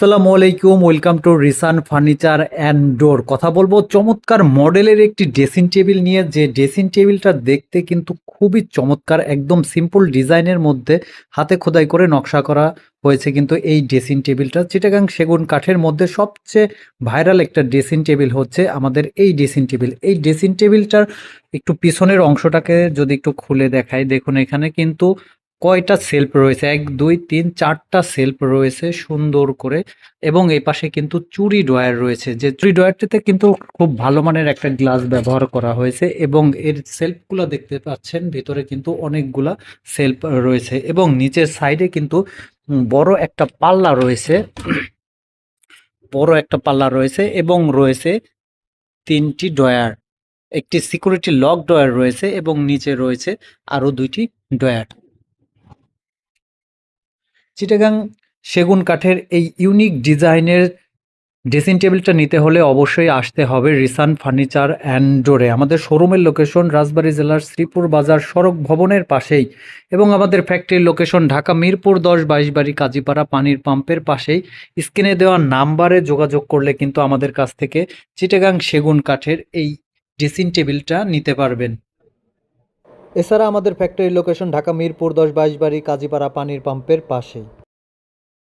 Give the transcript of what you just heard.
আসসালামু আলাইকুম, welcome to Risan furniture and door. কথা বলব চমৎকার মডেলের একটি ড্রেসিং টেবিল নিয়ে, যে ড্রেসিং টেবিলটা দেখতে কিন্তু খুবই চমৎকার, একদম সিম্পল ডিজাইনের মধ্যে হাতে খোদাই করে নকশা করা হয়েছে কিন্তু এই ড্রেসিং টেবিলটা। চিটাগাং সেগুন কাঠের মধ্যে সবচেয়ে ভাইরাল একটা ড্রেসিং টেবিল হচ্ছে আমাদের এই ড্রেসিং টেবিল। এই ড্রেসিং টেবিলটার একটু পিছনের অংশটাকে যদি একটু খুলে দেখাই, দেখুন এখানে কিন্তু কয়টা সেলফ রয়েছে? এক, দুই, তিন, চারটা সেলফ রয়েছে সুন্দর করে এবং এই পাশে কিন্তু চুরি ড্রয়ার রয়েছে। যে চুরি ড্রয়ারটিতে কিন্তু খুব ভালো মানের একটা গ্লাস ব্যবহার করা হয়েছে এবং এর সেলফগুলো দেখতে পাচ্ছেন, ভিতরে কিন্তু অনেকগুলা সেলফ রয়েছে এবং নিচের সাইডে কিন্তু বড় একটা পাল্লা রয়েছে। বড় একটা পাল্লা রয়েছে এবং রয়েছে তিনটি ড্রয়ার। একটি সিকিউরিটি লক ড্রয়ার রয়েছে এবং নিচে রয়েছে আরও দুইটি ড্রয়ার। চিটাগাং সেগুন কাঠের এই ইউনিক ডিজাইনের ড্রেসিং টেবিলটা নিতে হলে অবশ্যই আসতে হবে রিসান ফার্নিচার অ্যান্ড ডোরে। আমাদের শোরুমের লোকেশন রাজবাড়ী জেলার শ্রীপুর বাজার সড়ক ভবনের পাশেই এবং আমাদের ফ্যাক্টরির লোকেশন ঢাকা মিরপুর দশ বাইশবাড়ি কাজীপাড়া পানির পাম্পের পাশেই। স্ক্রিনে দেওয়া নাম্বারে যোগাযোগ করলে কিন্তু আমাদের কাছ থেকে চিটাগাং সেগুন কাঠের এই ড্রেসিং টেবিলটা নিতে পারবেন। এছাড়া আমাদের ফ্যাক্টরির লোকেশন ঢাকা মিরপুর দশ বাইশ বাড়ি কাজীপাড়া পানির পাম্পের পাশেই।